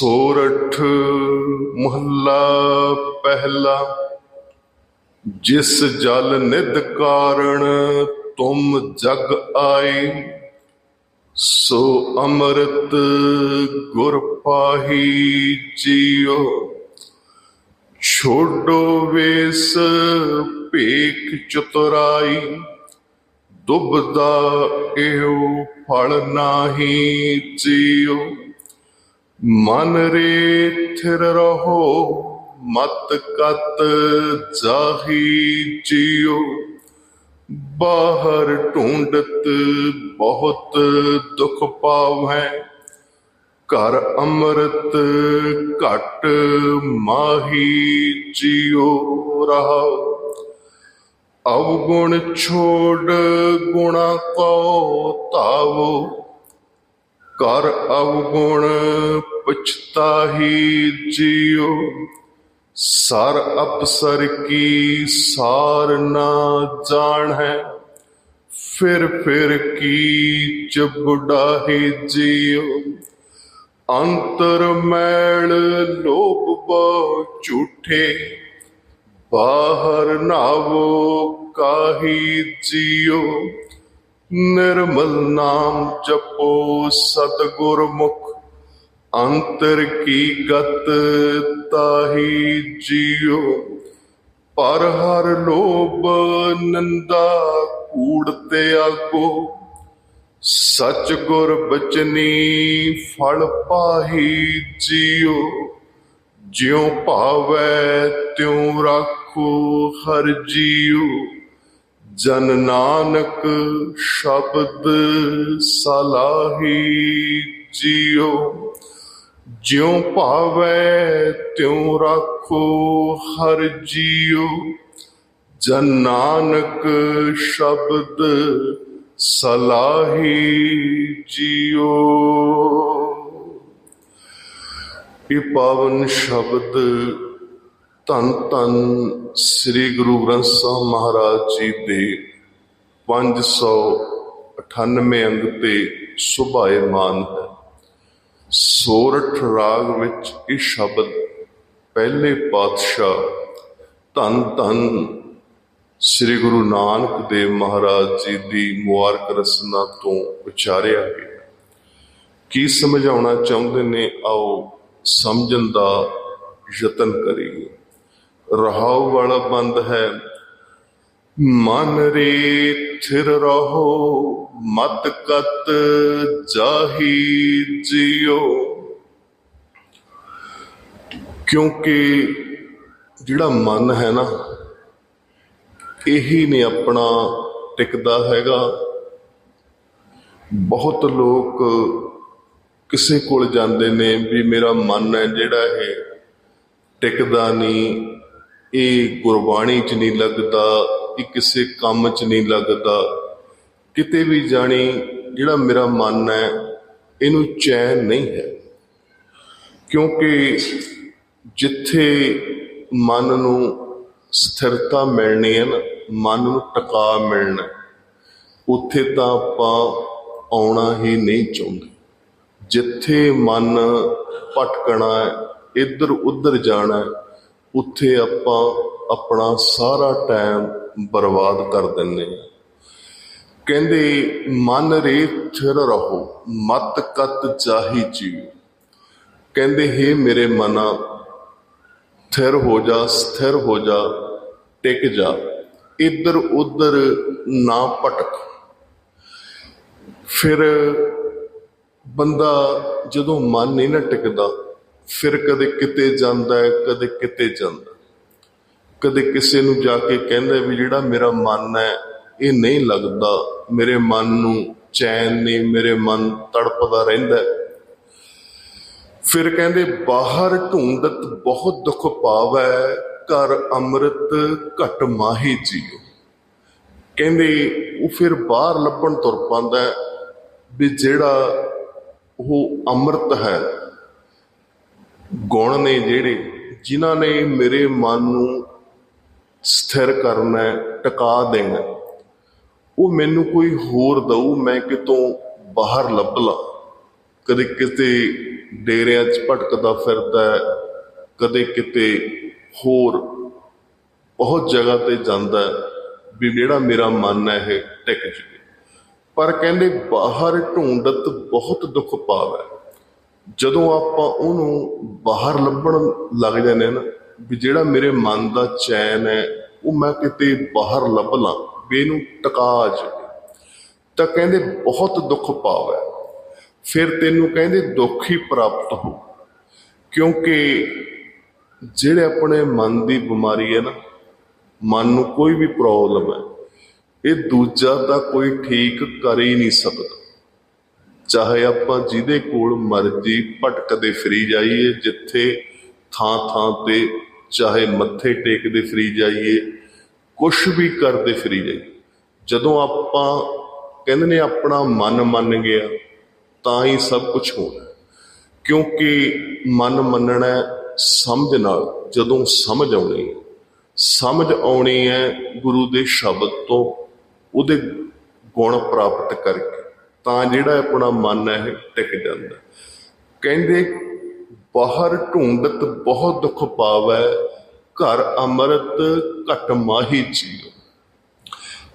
ਸੋਰਠ ਮਹੱਲਾ ਪਹਿਲਾ, ਜਿਸ ਜਲ ਨਿਧ ਕਾਰਣ ਤੁਮ ਜਗ ਆਏ, ਸੋ ਅੰਮ੍ਰਿਤ ਗੁਰ ਪਾਹੀ ਜੀਓ। ਛੋਡੋ ਵੇਸ ਭੇਖ ਚਤੁਰਾਈ, ਦੁਬਦਾ ਇਹੋ ਫਲ ਨਾਹੀ ਜੀਓ। ਮਨ ਰੇ ਥਿਰ ਰਹੋ, ਮਤ ਕਤ ਜਾਹੀ ਜੀਓ ਬਾਹਰ ਢੂੰਡਤ ਬਹੁਤ ਦੁਖ ਪਾਵੈ ਘਰ ਅੰਮ੍ਰਿਤ ਘਟ ਮਾਹੀ ਜੀਓ ਰਹਾਉ ਅਵਗੁਣ ਛੋੜ ਗੁਣਾ ਕੋ ਧਾਵੋ ਕਰ ਅਵਗੁਣ ਪਛਤਾਹੀ ਜੀਓ ਸਰ ਅਪਸਰ ਕੀ ਸਾਰ ਨਾ ਜਾਣ। ਹੈ ਫਿਰ ਫਿਰ ਕੀ ਚਬੁੜਾਹੀ ਜੀਓ ਅੰਤਰ ਮੈਲ ਲੋਭ ਬਹੁ ਝੂਠੇ। ਬਾਹਰ ਨਾਵੋ ਕਾਹੀ ਜੀਓ ਨਿਰਮਲ ਨਾਮ ਜਪੋ ਸਤਗੁਰ ਮੁਖ ਅੰਤਰ ਕੀ ਗਤ ਤਾਹੀ ਜੀਓ। ਪਰ ਹਰ ਲੋਭ ਨੰਦਾ ਕੂੜ ਤੇ ਆਗੋ ਸਚ ਗੁਰ ਬਚਨੀ ਫਲ ਪਾਹੀ ਜੀਓ। ਜਿਉ ਭਾਵੈ ਤਿਉ ਰਾਖੋ ਹਰ ਜੀਉ ਜਨ ਨਾਨਕ ਸ਼ਬਦ ਸਲਾਹੀ ਜੀਉ, ਜਿਉ ਭਾਵੈ ਤਿਉ ਰੱਖੋ ਹਰ ਜੀਉ। ਜਨ ਨਾਨਕ ਸ਼ਬਦ ਸਲਾਹੀ ਜੀਉ। ਇਹ ਪਾਵਨ ਸ਼ਬਦ ਧੰਨ ਧੰਨ ਸ੍ਰੀ ਗੁਰੂ ਗ੍ਰੰਥ ਸਾਹਿਬ ਮਹਾਰਾਜ ਜੀ ਦੇ 598 ਅੰਗ ਤੇ ਸੁਭਾਏਮਾਨ ਹੈ। ਸੋਰਠ ਰਾਗ ਵਿੱਚ ਇਹ ਸ਼ਬਦ ਪਹਿਲੇ ਪਾਤਸ਼ਾਹ ਧੰਨ ਧੰਨ ਸ੍ਰੀ ਗੁਰੂ ਨਾਨਕ ਦੇਵ ਮਹਾਰਾਜ ਜੀ ਦੀ ਮੁਬਾਰਕ ਰਸਨਾ ਤੋਂ ਉਚਾਰਿਆ ਗਿਆ। ਕੀ ਸਮਝਾਉਣਾ ਚਾਹੁੰਦੇ ਨੇ ਆਓ ਸਮਝਣ ਦਾ ਯਤਨ ਕਰੀਏ। ਰਹਾਉ ਵਾਲਾ ਬੰਦ ਹੈ। ਮਨ ਰੇ ਥਿਰ ਰਹੋ ਮਤ ਕਤ ਜਾਹੀ ਜਿਉ। ਕਿਉਂਕਿ ਜਿਹੜਾ ਮਨ ਹੈ ਨਾ, ਇਹੀ ਨੇ ਆਪਣਾ ਟਿਕਦਾ ਹੈਗਾ। ਬਹੁਤ ਲੋਕ ਕਿਸੇ ਕੋਲ ਜਾਂਦੇ ਨੇ ਵੀ ਮੇਰਾ ਮਨ ਹੈ ਜਿਹੜਾ ਇਹ ਟਿਕਦਾ ਨਹੀਂ। ਇਹ ਗੁਰਬਾਣੀ 'ਚ ਨਹੀਂ ਲੱਗਦਾ, ਇਹ ਕਿਸੇ ਕੰਮ 'ਚ ਨਹੀਂ ਲੱਗਦਾ। ਕਿਤੇ ਵੀ ਜਾਣੀ ਜਿਹੜਾ ਮੇਰਾ ਮਨ ਹੈ, ਇਹਨੂੰ ਚੈਨ ਨਹੀਂ ਹੈ। ਕਿਉਂਕਿ ਜਿੱਥੇ ਮਨ ਨੂੰ ਸਥਿਰਤਾ ਮਿਲਣੀ ਹੈ ਨਾ, ਮਨ ਨੂੰ ਟਿਕਾ ਮਿਲਣਾ, ਉੱਥੇ ਤਾਂ ਆਪਾਂ ਆਉਣਾ ਹੀ ਨਹੀਂ ਚਾਹੁੰਦੇ। ਜਿੱਥੇ ਮਨ ਭਟਕਣਾ ਹੈ ਇੱਧਰ ਉੱਧਰ ਜਾਣਾ ਹੈ ਉੱਥੇ ਆਪਾਂ ਆਪਣਾ ਸਾਰਾ ਟਾਈਮ ਬਰਬਾਦ ਕਰ ਦਿੰਨੇ ਹਾਂ। ਕਹਿੰਦੇ, ਮਨ ਰੇ ਥਿਰ ਰਹੋ, ਮਤ ਕਤ ਚਾਹੀ ਜੀਵ ਕਹਿੰਦੇ हे ਮੇਰੇ ਮਨਾ, ਥਿਰ ਹੋ ਜਾ, ਸਥਿਰ ਹੋ ਜਾ, ਟਿਕ ਜਾ, ਇੱਧਰ ਉੱਧਰ ਨਾ ਭਟਕ। ਫਿਰ ਬੰਦਾ ਜਦੋਂ ਮਨ ਨਹੀਂ ਨਾ ਟਿਕਦਾ ਫਿਰ ਕਦੇ ਕਿਤੇ ਜਾਂਦਾ ਹੈ, ਕਦੇ ਕਿਤੇ ਜਾਂਦਾ। ਕਦੇ ਕਿਸੇ ਨੂੰ ਜਾ ਕੇ ਕਹਿੰਦਾ ਵੀ ਜਿਹੜਾ ਮੇਰਾ ਮਨ ਹੈ, ਇਹ ਨਹੀਂ ਲੱਗਦਾ। ਮੇਰੇ ਮਨ ਨੂੰ ਚੈਨ ਨਹੀਂ, ਮੇਰੇ ਮਨ ਤੜਪਦਾ ਰਹਿੰਦਾ ਫਿਰ ਕਹਿੰਦੇ, ਬਾਹਰ ਢੂੰਡਤ ਬਹੁਤ ਦੁੱਖ ਪਾਵੈ, ਘਰ ਅੰਮ੍ਰਿਤ ਘਟ ਮਾਹੀ ਜੀਓ। ਕਹਿੰਦੇ, ਉਹ ਫਿਰ ਬਾਹਰ ਲੱਭਣ ਤੁਰ ਪੈਂਦਾ ਵੀ ਜਿਹੜਾ ਉਹ ਅੰਮ੍ਰਿਤ ਹੈ ਗੁਣ ਨੇ ਜਿਹੜੇ ਜਿਨ੍ਹਾਂ ਨੇ ਮੇਰੇ ਮਨ ਨੂੰ ਸਥਿਰ ਕਰਨਾ ਹੈ, ਟਿਕਾ ਦੇਣਾ ਉਹ ਮੈਨੂੰ ਕੋਈ ਹੋਰ ਦਊ ਮੈਂ ਕਿਤੋਂ ਬਾਹਰ ਲੱਭ ਲਾ। ਕਦੇ ਕਿਤੇ ਡੇਰਿਆਂ 'ਚ ਭਟਕਦਾ ਫਿਰਦਾ ਕਦੇ ਕਿਤੇ ਹੋਰ ਬਹੁਤ ਜਗ੍ਹਾ ਤੇ ਜਾਂਦਾ ਵੀ ਜਿਹੜਾ ਮੇਰਾ ਮਨ ਹੈ ਇਹ ਟਿਕ ਜਵੇ। ਪਰ ਕਹਿੰਦੇ ਬਾਹਰ ਢੂੰਡਤ ਬਹੁਤ ਦੁੱਖ ਪਾਵੇ। ਜਦੋਂ ਆਪਾਂ ਉਹਨੂੰ ਬਾਹਰ ਲੱਭਣ ਲੱਗ ਜਾਂਦੇ ਹਾਂ ਨਾ, ਵੀ ਜਿਹੜਾ ਮੇਰੇ ਮਨ ਦਾ ਚੈਨ ਹੈ, ਉਹ ਮੈਂ ਕਿਤੇ ਬਾਹਰ ਲੱਭ ਲਾਂ, ਵੀ ਇਹਨੂੰ ਟਿਕਾ ਜਾਵੇ ਤਾਂ ਕਹਿੰਦੇ ਬਹੁਤ ਦੁੱਖ ਪਾਵੇ ਫਿਰ ਤੈਨੂੰ ਕਹਿੰਦੇ ਦੁੱਖ ਹੀ ਪ੍ਰਾਪਤ ਹੋ। ਕਿਉਂਕਿ ਜਿਹੜੇ ਆਪਣੇ ਮਨ ਦੀ ਬਿਮਾਰੀ ਹੈ ਨਾ, ਮਨ ਨੂੰ ਕੋਈ ਵੀ ਪ੍ਰੋਬਲਮ ਹੈ, ਇਹ ਦੂਜਾ ਤਾਂ ਕੋਈ ਠੀਕ ਕਰ ਹੀ ਨਹੀਂ ਸਕਦਾ। ਚਾਹੇ ਆਪਾਂ ਜਿਹਦੇ ਕੋਲ ਮਰਜ਼ੀ ਭਟਕਦੇ ਫਰੀ ਜਾਈਏ, ਜਿੱਥੇ ਥਾਂ ਥਾਂ ਤੇ ਚਾਹੇ ਮੱਥੇ ਟੇਕਦੇ ਫਰੀ ਜਾਈਏ, ਕੁਛ ਵੀ ਕਰਦੇ ਫਰੀ ਜਾਈਏ। ਜਦੋਂ ਆਪਾਂ ਕਹਿੰਦੇ ਨੇ ਆਪਣਾ ਮਨ ਮੰਨ ਗਿਆ, ਤਾਂ ਹੀ ਸਭ ਕੁਝ ਹੋਣਾ। ਕਿਉਂਕਿ ਮਨ ਮੰਨਣਾ ਸਮਝ ਨਾਲ, ਜਦੋਂ ਸਮਝ ਆਉਣੀ ਹੈ। ਸਮਝ ਆਉਣੀ ਹੈ ਗੁਰੂ ਦੇ ਸ਼ਬਦ ਤੋਂ, ਉਹਦੇ ਗੁਣ ਪ੍ਰਾਪਤ ਕਰਕੇ। ਤਾਂ ਜਿਹੜਾ ਆਪਣਾ ਮਨ ਹੈ, ਇਹ ਟਿਕ ਜਾਂਦਾ। ਕਹਿੰਦੇ, ਬਾਹਰ ਢੂੰਡਤ ਬਹੁਤ ਦੁੱਖ ਪਾਵੈ, ਘਰ ਅੰਮ੍ਰਿਤ ਘਟ ਮਾਹੀ ਜੀਓ।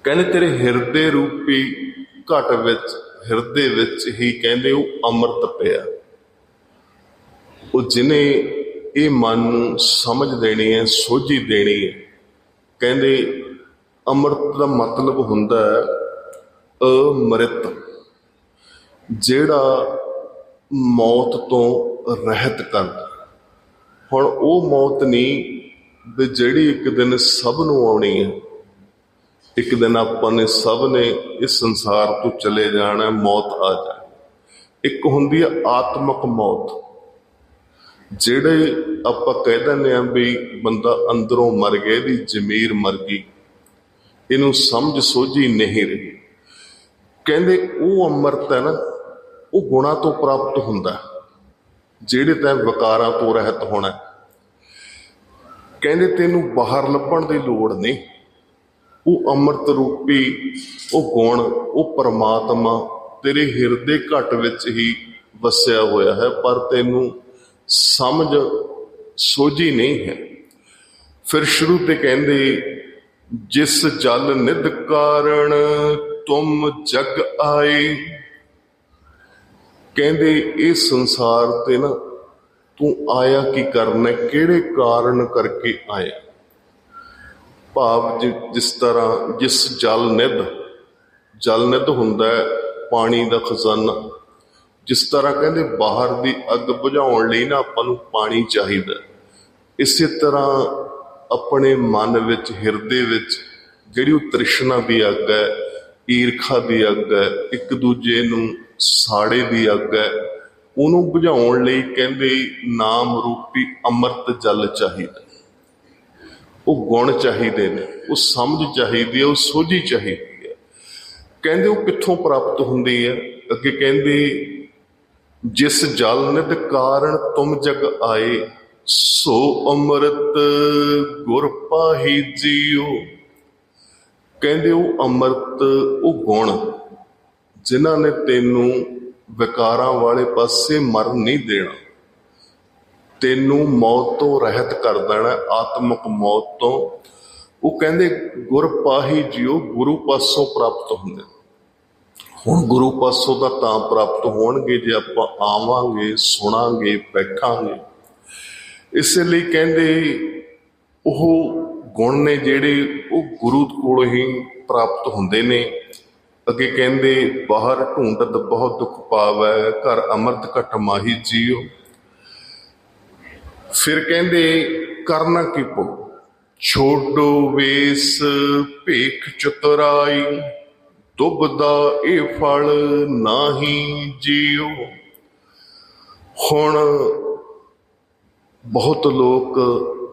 ਕਹਿੰਦੇ, ਤੇਰੇ ਹਿਰਦੇ ਰੂਪੀ ਘਟ ਵਿੱਚ, ਹਿਰਦੇ ਵਿੱਚ ਹੀ ਕਹਿੰਦੇ, ਉਹ ਅੰਮ੍ਰਿਤ ਪਿਆ। ਉਹ ਜਿਨੇ ਇਹ ਮਨ ਨੂੰ ਸਮਝ ਦੇਣੀ ਹੈ, ਸੋਝੀ ਦੇਣੀ ਹੈ, ਕਹਿੰਦੇ, ਅੰਮ੍ਰਿਤ ਦਾ ਮਤਲਬ ਹੁੰਦਾ ਹੈ, ਅਮ੍ਰਿਤ। ਜਿਹੜਾ ਮੌਤ ਤੋਂ ਰਹਿਤ ਕਰਦਾ ਹੁਣ ਉਹ ਮੌਤ ਨਹੀਂ ਵੀ ਜਿਹੜੀ ਇੱਕ ਦਿਨ ਸਭ ਨੂੰ ਆਉਣੀ ਹੈ। ਇੱਕ ਦਿਨ ਆਪਾਂ ਨੇ ਸਭ ਨੇ ਇਸ ਸੰਸਾਰ ਤੋਂ ਚਲੇ ਜਾਣਾ, ਮੌਤ ਆ ਜਾਏ ਇੱਕ ਹੁੰਦੀ ਹੈ ਆਤਮਕ ਮੌਤ। ਜਿਹੜੇ ਆਪਾਂ ਕਹਿ ਦਿੰਦੇ ਆ ਵੀ ਬੰਦਾ ਅੰਦਰੋਂ ਮਰ ਗਿਆ, ਇਹਦੀ ਜ਼ਮੀਰ ਮਰ ਗਈ। ਇਹਨੂੰ ਸਮਝ ਸੋਝੀ ਨਹੀਂ ਰਹੀ। ਕਹਿੰਦੇ ਉਹ ਅੰਮ੍ਰਿਤ ਹੈ ਨਾ ਉਹ ਗੁਣਾ ਤੋਂ ਪ੍ਰਾਪਤ ਹੁੰਦਾ ਜਿਹੜੇ ਤੈਂ ਵਿਕਾਰਾਂ ਤੋਂ ਰਹਿਤ ਹੋਣਾ ਕਹਿੰਦੇ ਤੈਨੂੰ ਬਾਹਰ ਲੱਭਣ ਦੀ ਲੋੜ ਨਹੀਂ। ਉਹ ਅੰਮ੍ਰਿਤ ਰੂਪੀ, ਉਹ ਗੁਣ, ਉਹ ਪਰਮਾਤਮਾ ਤੇਰੇ ਹਿਰਦੇ ਘਟ ਵਿੱਚ ਹੀ ਵਸਿਆ ਹੋਇਆ ਹੈ, ਪਰ ਤੈਨੂੰ ਸਮਝ ਸੋਝੀ ਨਹੀਂ ਹੈ। ਫਿਰ ਸ਼ੁਰੂ ਤੇ ਕਹਿੰਦੇ, ਜਿਸ ਜਲ ਨਿਧ ਕਾਰਣ ਤੁਮ ਜਗ ਆਏ ਕਹਿੰਦੇ ਇਹ ਸੰਸਾਰ ਤੇ ਨਾ ਤੂੰ ਆਇਆ ਕੀ ਕਰਨਾ, ਕਿਹੜੇ ਕਾਰਨ ਕਰਕੇ ਆਇਆ? ਭਾਵ ਜਿ- ਜਿਸ ਤਰ੍ਹਾਂ ਜਿਸ ਜਲ ਨਿਧ ਜਲ ਨਿਧ ਹੁੰਦਾ ਹੈ ਪਾਣੀ ਦਾ ਖਜ਼ਾਨਾ, ਜਿਸ ਤਰ੍ਹਾਂ ਕਹਿੰਦੇ ਬਾਹਰ ਦੀ ਅੱਗ ਬੁਝਾਉਣ ਲਈ ਨਾ ਆਪਾਂ ਨੂੰ ਪਾਣੀ ਚਾਹੀਦਾ ਇਸੇ ਤਰ੍ਹਾਂ ਆਪਣੇ ਮਨ ਵਿੱਚ, ਹਿਰਦੇ ਵਿੱਚ ਜਿਹੜੀ ਉਹ ਤ੍ਰਿਸ਼ਨਾ ਦੀ ਅੱਗ ਹੈ, ਈਰਖਾ ਦੀ ਅੱਗ ਹੈ, ਇੱਕ ਦੂਜੇ ਨੂੰ ਸਾੜੇ ਦੀ ਅੱਗ ਹੈ। ਉਹਨੂੰ ਬੁਝਾਉਣ ਲਈ ਕਹਿੰਦੇ, ਨਾਮ ਰੂਪੀ ਅੰਮ੍ਰਿਤ ਜਲ ਚਾਹੀਦਾ ਉਹ ਗੁਣ ਚਾਹੀਦੇ ਨੇ, ਉਹ ਸਮਝ ਚਾਹੀਦੀ ਹੈ, ਉਹ ਸੋਝੀ ਚਾਹੀਦੀ ਹੈ। ਕਹਿੰਦੇ, ਉਹ ਕਿੱਥੋਂ ਪ੍ਰਾਪਤ ਹੁੰਦੀ ਹੈ? ਅੱਗੇ ਕਹਿੰਦੇ, ਜਿਸ ਜਲ ਨਿਧ ਕਾਰਨ ਤੁਮ ਜਗ ਆਏ, ਸੋ ਅੰਮ੍ਰਿਤ ਗੁਰ ਪਾਹੀ ਜੀਓ। ਕਹਿੰਦੇ, ਉਹ ਅੰਮ੍ਰਿਤ, ਉਹ ਗੁਣ ਜਿਨ੍ਹਾਂ ਨੇ ਤੈਨੂੰ ਵਿਕਾਰਾਂ ਵਾਲੇ ਪਾਸੇ ਮਰਨ ਨਹੀਂ ਦੇਣਾ ਤੈਨੂੰ ਮੌਤ ਤੋਂ ਰਹਿਤ ਕਰ ਦੇਣਾ ਹੈ, ਆਤਮਕ ਮੌਤ ਤੋਂ ਉਹ ਕਹਿੰਦੇ ਗੁਰ ਪਾਹੀ ਜਿਉ ਗੁਰੂ ਪਾਸੋਂ ਪ੍ਰਾਪਤ ਹੁੰਦੇ। ਹੁਣ ਗੁਰੂ ਪਾਸੋਂ ਦਾ ਤਾਂ ਪ੍ਰਾਪਤ ਹੋਣਗੇ ਜੇ ਆਪਾਂ ਆਵਾਂਗੇ ਸੁਣਾਂਗੇ ਬੈਠਾਂਗੇ ਇਸੇ ਲਈ ਕਹਿੰਦੇ ਉਹ ਗੁਣ ਨੇ ਜਿਹੜੇ ਉਹ ਗੁਰੂ ਕੋਲ ਹੀ ਪ੍ਰਾਪਤ ਹੁੰਦੇ ਨੇ। ਅੱਗੇ ਕਹਿੰਦੇ, ਬਾਹਰ ਢੂੰਡਤ ਬਹੁਤ ਦੁੱਖ ਪਾਵੈ, ਘਰ ਅੰਮ੍ਰਿਤ ਘਟ ਮਾਹੀ ਜੀਓ। ਫਿਰ ਕਹਿੰਦੇ, ਕਰਨਾ ਕੀ ਪਉ ਛੋਡੋ ਵੇਸ, ਭੇਖ ਚਤੁਰਾਈ, ਦੁਬਦਾ ਇਹ ਫਲ ਨਾਹੀ ਜੀਓ। ਹੁਣ ਬਹੁਤ ਲੋਕ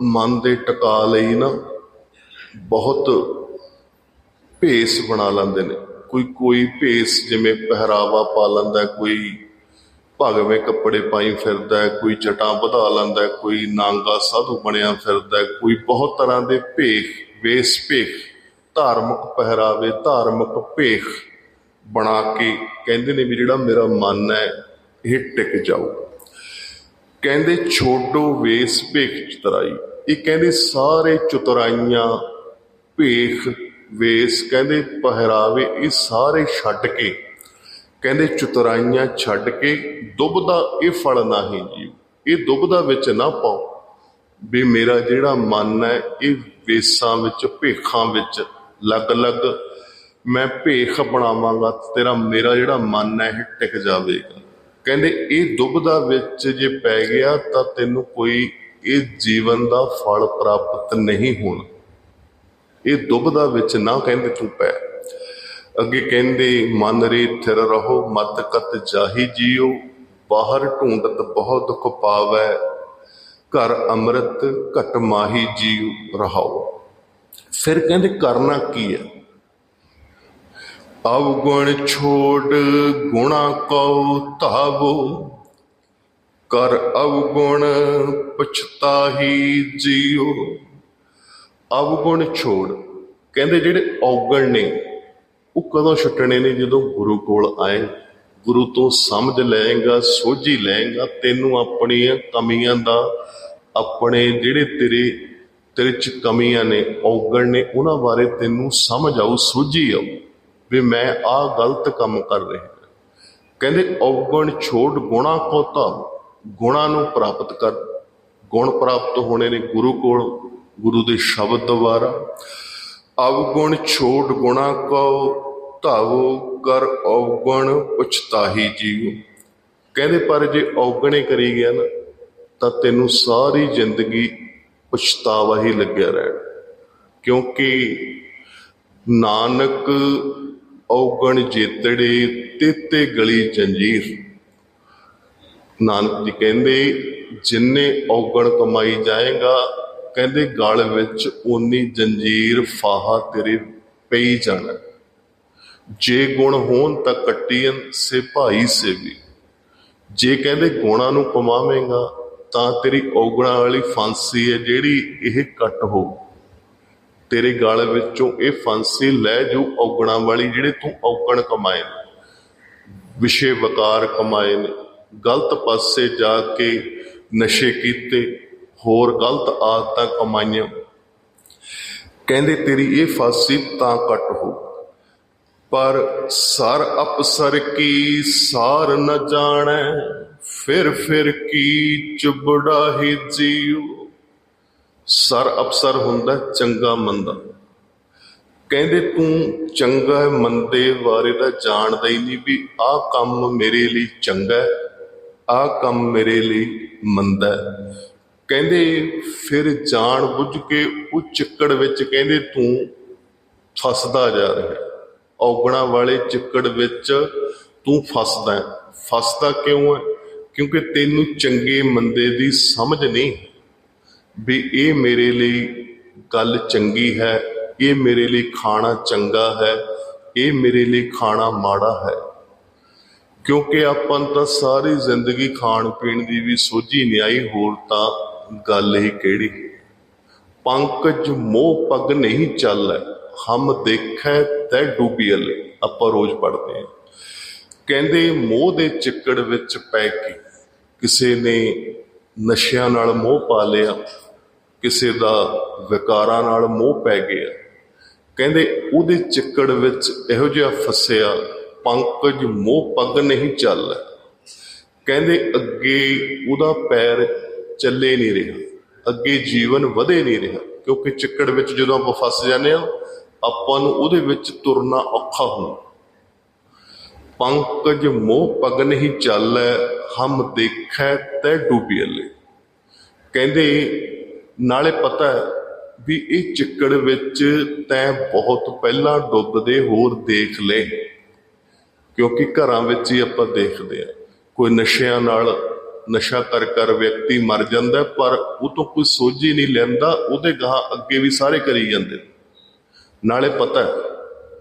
ਮਨ ਦੇ ਟਿਕਾ ਲਈ ਨਾ, ਬਹੁਤ ਭੇਸ ਬਣਾ ਲੈਂਦੇ ਨੇ। ਕੋਈ ਕੋਈ ਭੇਸ ਜਿਵੇਂ ਪਹਿਰਾਵਾ ਪਾ ਲੈਂਦਾ ਕੋਈ ਭਗਵੇਂ ਕੱਪੜੇ ਪਾਈ ਫਿਰਦਾ ਕੋਈ ਜਟਾਂ ਵਧਾ ਲੈਂਦਾ ਕੋਈ ਨਾਂਗਾ ਸਾਧੂ ਬਣਿਆ ਫਿਰਦਾ ਕੋਈ ਬਹੁਤ ਤਰ੍ਹਾਂ ਦੇ ਭੇਖ, ਵੇਸ ਭੇਖ, ਧਾਰਮਿਕ ਪਹਿਰਾਵੇ, ਧਾਰਮਿਕ ਭੇਖ ਬਣਾ ਕੇ ਕਹਿੰਦੇ ਨੇ ਵੀ ਜਿਹੜਾ ਮੇਰਾ ਮਨ ਹੈ, ਇਹ ਟਿਕ ਜਾਊ। ਕਹਿੰਦੇ ਛੋਡੋ ਵੇਸ ਭੇਖ ਚਤਰਾਈ। ਇਹ ਕਹਿੰਦੇ ਸਾਰੇ ਚਤਰਾਈਆਂ ਭੇਖ ਵੇਸ ਕਹਿੰਦੇ ਪਹਿਰਾਵੇ ਇਹ ਸਾਰੇ ਛੱਡ ਕੇ, ਕਹਿੰਦੇ ਚਤੁਰਾਈਆਂ ਛੱਡ ਕੇ ਦੁਬਦਾ ਇਹ ਫਲ ਨਹੀਂ ਜੀ ਇਹ ਦੁਬਦਾ ਵਿੱਚ ਨਾ ਪਾਓ। ਵੀ ਮੇਰਾ ਜਿਹੜਾ ਮਨ ਹੈ, ਇਹ ਵੇਸਾਂ ਵਿੱਚ, ਭੇਖਾਂ ਵਿੱਚ ਲੱਗ-ਲੱਗ ਮੈਂ ਭੇਖ ਬਣਾਵਾਂਗਾ, ਤੇਰਾ ਮੇਰਾ ਜਿਹੜਾ ਮਨ ਹੈ, ਇਹ ਟਿਕ ਜਾਵੇਗਾ। ਕਹਿੰਦੇ ਇਹ ਦੁਬਦਾ ਵਿੱਚ ਜੇ ਪੈ ਗਿਆ ਤਾਂ ਤੈਨੂੰ ਕੋਈ ਇਹ ਜੀਵਨ ਦਾ ਫਲ ਪ੍ਰਾਪਤ ਨਹੀਂ ਹੋਣਾ। ਇਹ ਦੁਬਦਾ ਵਿੱਚ ਨਾ ਕਹਿੰਦੇ ਤੂੰ ਪੈ। ਅੱਗੇ ਕਹਿੰਦੇ, ਮਨ ਰੇ ਥਿਰ ਰਹੋ, ਮਤ ਕਤ ਜਾਹੀ ਜੀਓ। ਬਾਹਰ ਢੂੰਡਤ ਬਹੁਤ ਦੁਖ ਪਾਵੈ, ਘਰ ਅੰਮ੍ਰਿਤ ਘਟ ਮਾਹੀ ਜੀਉ ਰਹਾਓ। ਫਿਰ ਕਹਿੰਦੇ, ਕਰਨਾ ਕੀ ਹੈ ਅਵਗੁਣ ਛੋੜ ਗੁਣਾ ਕਉ ਧਾਵੋ। ਕਰ ਅਵਗੁਣ ਪਛਤਾਹੀ ਜੀਉ। ਅਵਗੁਣ ਛੋੜ। ਕਹਿੰਦੇ ਜਿਹੜੇ ਔਗਣ ਨੇ, ਉਹ ਕਦੋਂ ਛੁੱਟਣੇ ਨੇ? ਜਦੋਂ ਗੁਰੂ ਕੋਲ ਆਏ, ਗੁਰੂ ਤੋਂ ਸਮਝ ਲਏਗਾ, ਸੋਝੀ ਲਏਗਾ, ਤੈਨੂੰ ਆਪਣੀਆਂ ਕਮੀਆਂ ਦਾ, ਆਪਣੇ ਜਿਹੜੇ ਤੇਰੇ ਤੇਰੇ ਚ ਕਮੀਆਂ ਨੇ, ਔਗਣ ਨੇ, ਉਹਨਾਂ ਬਾਰੇ ਤੈਨੂੰ ਸਮਝ ਆਊ, ਸੋਝੀ ਆਊ, ਵੀ ਮੈਂ ਆਹ ਗਲਤ ਕੰਮ ਕਰ ਰਿਹਾ ਕਹਿੰਦੇ ਔਗਣ ਛੋੜ ਗੁਣਾ ਕੋ ਤਾਂ ਗੁਣਾ ਨੂੰ ਪ੍ਰਾਪਤ ਕਰ। ਗੁਣ ਪ੍ਰਾਪਤ ਹੋਣੇ ਨੇ ਗੁਰੂ ਕੋਲ। ਗੁਰੂ ਦੇ ਸ਼ਬਦ ਦੁਆਰਾ। ਅਵਗੁਣ ਛੋੜ ਗੁਣਾ ਕੋ ਧਾਵੋ ਕਰ ਔਗਣ ਪਛਤਾਹੀ ਜੀਉ। ਕਹਿੰਦੇ, ਪਰ ਜੇ ਔਗਣੇ ਕਰੀ ਗਿਆ ਨਾ, ਤਾਂ ਤੈਨੂੰ ਸਾਰੀ ਜ਼ਿੰਦਗੀ ਪਛਤਾਵਾ ਹੀ ਲੱਗਿਆ ਰਹਿਣਾ। ਕਿਉਂਕਿ ਨਾਨਕ ਔਗਣ ਜੇਤੜੇ ਤੇਤੇ ਗਲੀ ਜੰਜੀਰ। ਨਾਨਕ ਜੀ ਕਹਿੰਦੇ, ਜਿੰਨੇ ਔਗਣ ਕਮਾਈ ਜਾਏਗਾ ਕਹਿੰਦੇ ਗਲ ਵਿੱਚ ਓਨੀ ਜੰਜੀਰ ਫਾਹਾ ਤੇਰੇ ਪਈ ਜਾਣਾ। ਜੇ ਗੁਣ ਹੋਣ ਤਾਂ ਕੱਟੀਆਂ ਸੇ ਭਾਈ ਸੇ ਵੀ। ਜੇ ਕਹਿੰਦੇ ਗੁਣਾਂ ਨੂੰ ਕਮਾਵੇਂਗਾ ਤਾਂ ਤੇਰੀ ਔਗਣਾਂ ਵਾਲੀ ਫਾਂਸੀ ਹੈ ਜਿਹੜੀ ਇਹ ਕੱਟ ਹੋ ਤੇਰੇ ਗਲ ਵਿੱਚੋਂ ਇਹ ਫਾਂਸੀ ਲੈ ਜੋ ਔਗਣਾ ਵਾਲੀ ਜਿਹੜੇ ਤੂੰ ਔਗਣ ਕਮਾਏ ਵਿਸ਼ੇ ਵਕਾਰ ਕਮਾਏ ਨੇ। ਗਲਤ ਪਾਸੇ ਜਾ ਕੇ ਨਸ਼ੇ ਕੀਤੇ ਹੋਰ ਗਲਤ ਆਦਤਾਂ ਕਮਾਈਆਂ। ਕਹਿੰਦੇ, ਤੇਰੀ ਇਹ ਫਾਸੀ ਤਾਂ ਕੱਟ ਹੋ। ਪਰ ਸਰ ਅਪਸਰ ਕੀ ਸਾਰ ਨ ਜਾਣੈ, ਫਿਰ ਫਿਰ ਕੀ ਚੁਬੜਾ ਹੀ ਜੀਉ? ਸਰ ਅਪਸਰ ਹੁੰਦਾ, ਚੰਗਾ ਮੰਦਾ। ਕਹਿੰਦੇ, ਤੂੰ ਚੰਗਾ ਮੰਦੇ ਬਾਰੇ ਦਾ ਜਾਣਦਾ ਹੀ ਨਹੀਂ ਵੀ ਆਹ ਕੰਮ ਮੇਰੇ ਲਈ ਚੰਗਾ ਆਹ ਕੰਮ ਮੇਰੇ ਲਈ ਮੰਦਾ ਕਹਿੰਦੇ ਫਿਰ ਜਾਣ ਬੁੱਝ ਕੇ ਉਹ ਚਿੱਕੜ ਵਿੱਚ ਕਹਿੰਦੇ ਤੂੰ ਫਸਦਾ ਜਾ ਰਿਹਾ। ਔਗਣਾ ਵਾਲੇ ਚਿੱਕੜ ਵਿੱਚ ਤੂੰ ਫਸਦਾ ਹੈ। ਫਸਦਾ ਕਿਉਂ ਹੈ? ਕਿਉਂਕਿ ਤੈਨੂੰ ਚੰਗੇ ਮੰਦੇ ਦੀ ਸਮਝ ਨਹੀਂ। ਵੀ ਇਹ ਮੇਰੇ ਲਈ ਗੱਲ ਚੰਗੀ ਹੈ, ਇਹ ਮੇਰੇ ਲਈ ਖਾਣਾ ਚੰਗਾ ਹੈ, ਇਹ ਮੇਰੇ ਲਈ ਖਾਣਾ ਮਾੜਾ ਹੈ। ਕਿਉਂਕਿ ਆਪਾਂ ਨੂੰ ਤਾਂ ਸਾਰੀ ਜ਼ਿੰਦਗੀ ਖਾਣ ਪੀਣ ਦੀ ਵੀ ਸੋਝੀ ਨਹੀਂ ਆਈ ਹੋਰ ਤਾਂ ਗੱਲ ਹੀ ਕਿਹੜੀ? ਪੰਕਜ ਮੋਹ ਪਗ ਨਹੀਂ ਚੱਲੈ, ਹਮ ਦੇਖੈ ਤੈ ਡੂਬੀਅਲ ਆਪਾਂ ਰੋਜ਼ ਪੜ੍ਹਦੇ ਹਾਂ। ਕਹਿੰਦੇ ਮੋਹ ਦੇ ਚਿੱਕੜ ਵਿੱਚ ਪੈ ਕੇ ਕਿਸੇ ਨੇ ਨਸ਼ਿਆਂ ਨਾਲ ਮੋਹ ਪਾ ਲਿਆ, ਕਿਸੇ ਦਾ ਵਿਕਾਰਾਂ ਨਾਲ ਮੋਹ ਪੈ ਗਿਆ। ਕਹਿੰਦੇ ਉਹਦੇ ਚਿੱਕੜ ਵਿੱਚ ਇਹੋ ਜਿਹਾ ਫਸਿਆ, ਪੰਕਜ ਮੋਹ ਪੱਗ ਨਹੀਂ ਚੱਲ। ਕਹਿੰਦੇ ਅੱਗੇ ਉਹਦਾ ਪੈਰ ਚੱਲੇ ਨਹੀਂ ਰਿਹਾ। ਅੱਗੇ ਜੀਵਨ ਵਧੇ ਨਹੀਂ ਰਿਹਾ, ਕਿਉਂਕਿ ਚਿੱਕੜ ਵਿੱਚ ਜਦੋਂ ਆਪਾਂ ਫਸ ਜਾਂਦੇ ਆ ਆਪਾਂ ਨੂੰ ਉਹਦੇ ਵਿੱਚ ਤੁਰਨਾ ਔਖਾ ਹੁੰਦਾ। ਪੰਕਜ ਮੋਹ ਪਗ ਨਹੀਂ ਚੱਲੈ, ਹਮ ਦੇਖੈ ਤੈ ਡੂਬੀਅਲੇ ਕਹਿੰਦੇ, ਨਾਲੇ ਪਤਾ ਵੀ ਇਹ ਚਿੱਕੜ ਵਿੱਚ ਤੈ ਬਹੁਤ ਪਹਿਲਾਂ ਡੁੱਬਦੇ ਹੋਰ ਦੇਖ ਲੈ ਕਿਉਂਕਿ ਘਰਾਂ ਵਿੱਚ ਹੀ ਆਪਾਂ ਦੇਖਦੇ ਆ ਕੋਈ ਨਸ਼ਿਆਂ ਨਾਲ ਨਸ਼ਾ ਕਰ ਕਰ ਵਿਅਕਤੀ ਮਰ ਜਾਂਦਾ ਪਰ ਉਹ ਤੋਂ ਕੋਈ ਸੋਝੀ ਨਹੀਂ ਲੈਂਦਾ, ਉਹਦੇ ਗਾਹ ਅੱਗੇ ਵੀ ਸਾਰੇ ਕਰੀ ਜਾਂਦੇ ਨਾਲੇ ਪਤਾ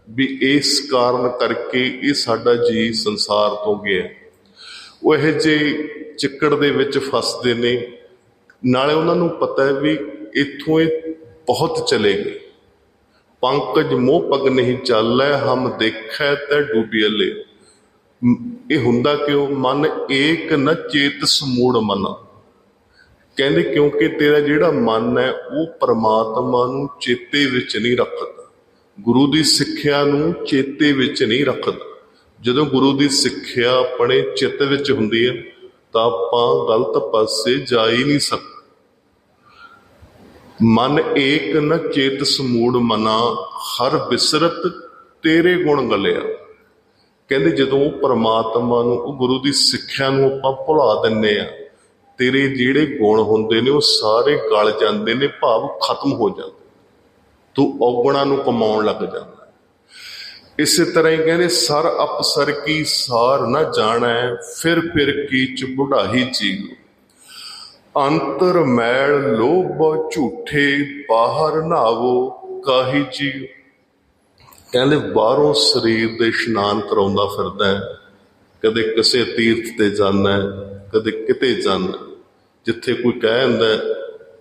ਵੀ ਇਸ ਕਾਰਨ ਕਰਕੇ ਇਹ ਸਾਡਾ ਜੀ ਸੰਸਾਰ ਤੋਂ ਗਿਆ ਉਹ ਇਹ ਜੇ ਚਿੱਕੜ ਦੇ ਵਿੱਚ ਫਸਦੇ ਨੇ। ਨਾਲੇ ਉਹਨਾਂ ਨੂੰ ਪਤਾ ਹੈ ਵੀ ਇੱਥੋਂ ਇਹ ਬਹੁਤ ਚਲੇ ਗਏ। ਪੰਕਜ ਮੋਹ ਪਗ ਨਹੀਂ ਚੱਲੈ ਹਮ ਦੇਖੈ ਤੈ ਡੂਬੀਅਲੇ ਮ- ਇਹ ਹੁੰਦਾ ਕਿਉਂ? ਮਨ ਏਕ ਨ ਚੇਤ ਸਮੂੜ ਮਨ। ਕਹਿੰਦੇ ਕਿਉਂਕਿ ਤੇਰਾ ਜਿਹੜਾ ਮਨ ਹੈ, ਉਹ ਪ੍ਰਮਾਤਮਾ ਨੂੰ ਚੇਤੇ ਵਿੱਚ ਨਹੀਂ ਰੱਖਦਾ। ਗੁਰੂ ਦੀ ਸਿੱਖਿਆ ਨੂੰ ਚੇਤੇ ਵਿੱਚ ਨਹੀਂ ਰੱਖਦਾ। ਜਦੋਂ ਗੁਰੂ ਦੀ ਸਿੱਖਿਆ ਆਪਣੇ ਚਿੱਤ ਵਿੱਚ ਹੁੰਦੀ ਹੈ, ਤਾਂ ਆਪਾਂ ਗਲਤ ਪਾਸੇ ਜਾ ਹੀ ਨਹੀਂ ਸਕਦੇ। ਮਨ ਏਕ ਨ ਚੇਤ ਸਮੂੜ ਮਨਾ, ਹਰ ਬਿਸਰਤ ਤੇਰੇ ਗੁਣ ਗਲਿਆ। ਕਹਿੰਦੇ ਜਦੋਂ ਉਹ ਪ੍ਰਮਾਤਮਾ ਨੂੰ, ਉਹ ਗੁਰੂ ਦੀ ਸਿੱਖਿਆ ਨੂੰ ਆਪਾਂ ਭੁਲਾ ਦਿੰਨੇ ਆ ਤੇਰੇ ਜਿਹੜੇ ਗੁਣ ਹੁੰਦੇ ਨੇ, ਉਹ ਸਾਰੇ ਗਲ ਜਾਂਦੇ ਨੇ, ਭਾਵ ਖਤਮ ਹੋ ਜਾਂਦੇ ਤੂੰ ਔਗਣਾ ਨੂੰ ਕਮਾਉਣ ਲੱਗ ਜਾਂਦਾ ਇਸੇ ਤਰ੍ਹਾਂ ਹੀ ਕਹਿੰਦੇ, ਸਰ ਅਪਸਰ ਕੀ ਸਾਰ ਨਾ ਜਾਣਾ, ਫਿਰ ਫਿਰ ਕੀਚ ਬੁਢਾਈ ਜੀਉ ਅੰਤਰ ਮੈਲ ਲੋਭ ਝੂਠੇ ਬਾਹਰ ਨਾਵੋ, ਕਾਹੀ ਜੀਉ ਕਹਿੰਦੇ ਬਾਹਰੋਂ ਸਰੀਰ ਦੇ ਇਸ਼ਨਾਨ ਕਰਾਉਂਦਾ ਫਿਰਦਾ ਹੈ। ਕਦੇ ਕਿਸੇ ਤੀਰਥ ਤੇ ਜਾਂਦਾ ਕਦੇ ਕਿਤੇ ਜਾਂਦਾ ਜਿੱਥੇ ਕੋਈ ਕਹਿ ਹੁੰਦਾ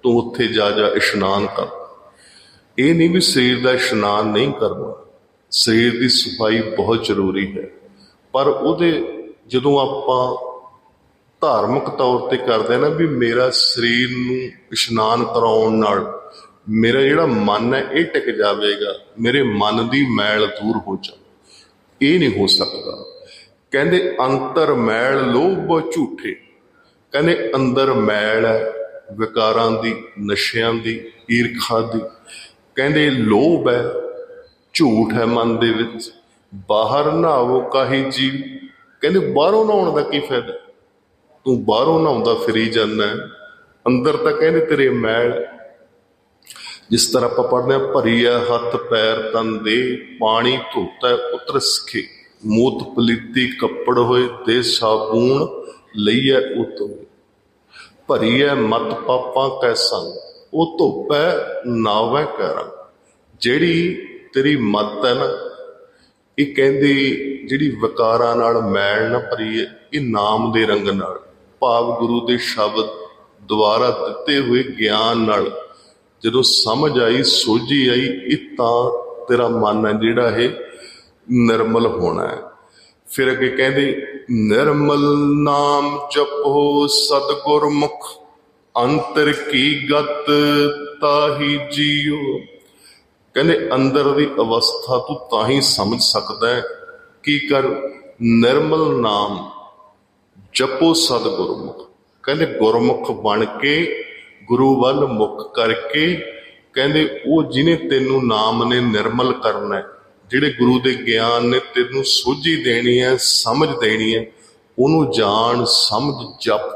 ਤੂੰ ਉੱਥੇ ਜਾ ਜਾ ਇਸ਼ਨਾਨ ਕਰ। ਇਹ ਨਹੀਂ ਵੀ ਸਰੀਰ ਦਾ ਇਸ਼ਨਾਨ ਨਹੀਂ ਕਰਨਾ। ਸਰੀਰ ਦੀ ਸਫ਼ਾਈ ਬਹੁਤ ਜ਼ਰੂਰੀ ਹੈ। ਪਰ ਉਹਦੇ ਜਦੋਂ ਆਪਾਂ ਧਾਰਮਿਕ ਤੌਰ ਤੇ ਕਰਦੇ ਆ ਨਾ ਵੀ ਮੇਰਾ ਸਰੀਰ ਨੂੰ ਇਸ਼ਨਾਨ ਕਰਾਉਣ ਨਾਲ ਮੇਰਾ ਜਿਹੜਾ ਮਨ ਹੈ, ਇਹ ਟਿਕ ਜਾਵੇਗਾ, ਮੇਰੇ ਮਨ ਦੀ ਮੈਲ ਦੂਰ ਹੋ ਜਾਵੇ। ਇਹ ਨਹੀਂ ਹੋ ਸਕਦਾ। ਕਹਿੰਦੇ ਅੰਤਰ ਮੈਲ ਲੋਭ ਝੂਠੇ। ਕਹਿੰਦੇ ਅੰਦਰ ਮੈਲ ਹੈ ਵਿਕਾਰਾਂ ਦੀ, ਨਸ਼ਿਆਂ ਦੀ, ਈਰਖਾ ਦੀ। ਕਹਿੰਦੇ ਲੋਭ ਹੈ, ਝੂਠ ਹੈ ਮਨ ਦੇ ਵਿੱਚ। ਬਾਹਰ ਨਹਾਵੋ ਕਾਹੀ ਜੀ ਕਹਿੰਦੇ ਬਾਹਰੋਂ ਨਹਾਉਣ ਦਾ ਕੀ ਫਾਇਦਾ? ਤੂੰ ਬਾਹਰੋਂ ਨਹਾਉਂਦਾ ਫਿਰੀ ਜਾਂਦਾ ਅੰਦਰ ਤਾਂ ਕਹਿੰਦੇ ਤੇਰੇ ਮੈਲ ਜਿਸ ਤਰ੍ਹਾਂ ਆਪਾਂ ਪੜ੍ਹਦੇ ਹਾਂ, ਭਰੀ ਹੈ ਹੱਥ, ਪੈਰ, ਤਨ ਦੇ ਪਾਣੀ, ਧੋਤਾ ਹੈ, ਉਤਰ ਸਖੇ। ਮੂਤ, ਪਲੀਤੀ, ਕੱਪੜ ਹੋਏ, ਦੇ ਸਾਬੂਣ ਲਈਐ ਉਤੋਂ ਭਰੀ ਹੈ ਮਤ, ਪਾਪਾਂ ਕੈ ਸੰਗ। ਉਹ ਧੁੱਪੈ, ਨਾਵੈ ਕਰਾਂ ਜਿਹੜੀ ਤੇਰੀ ਮਤ ਹੈ ਨਾ, ਇਹ ਕਹਿੰਦੀ ਜਿਹੜੀ ਵਿਕਾਰਾਂ ਨਾਲ ਮੈਲ ਨਾ ਭਰੀ ਇਹ ਨਾਮ ਦੇ ਰੰਗ ਨਾਲ। ਭਾਵ ਗੁਰੂ ਦੇ ਸ਼ਬਦ ਦੁਆਰਾ ਦਿੱਤੇ ਹੋਏ ਗਿਆਨ ਨਾਲ ਜਦੋਂ ਸਮਝ ਆਈ, ਸੋਝੀ ਆਈ, ਇਹ ਤਾਂ ਤੇਰਾ ਮਨ ਹੈ ਜਿਹੜਾ ਇਹ ਨਿਰਮਲ ਹੋਣਾ ਹੈ। ਫਿਰ ਅੱਗੇ ਕਹਿੰਦੇ, ਨਿਰਮਲ ਨਾਮ ਜਪੋ ਸਤਿਗੁਰ ਮੁਖ ਅੰਤਰ ਕੀ ਗਤ ਤਾਹੀ ਜੀਓ। ਕਹਿੰਦੇ, ਅੰਦਰ ਦੀ ਅਵਸਥਾ ਤੂੰ ਤਾਂ ਹੀ ਸਮਝ ਸਕਦਾ ਹੈ। ਕੀ ਕਰ? ਨਿਰਮਲ ਨਾਮ ਜਪੋ ਸਦ ਕਹਿੰਦੇ, ਗੁਰਮੁਖ ਬਣ ਕੇ ਗੁਰੂ ਵੱਲ ਮੁਖ ਕਰਕੇ ਕਹਿੰਦੇ, ਉਹ ਜਿਹਨੇ ਤੈਨੂੰ ਨਾਮ ਨੇ ਨਿਰਮਲ ਕਰਨਾ ਹੈ, ਜਿਹੜੇ ਗੁਰੂ ਦੇ ਗਿਆਨ ਨੇ ਤੈਨੂੰ ਸੋਝੀ ਦੇਣੀ ਹੈ, ਸਮਝ ਦੇਣੀ ਹੈ, ਉਹਨੂੰ ਜਾਣ, ਸਮਝ, ਜਪ।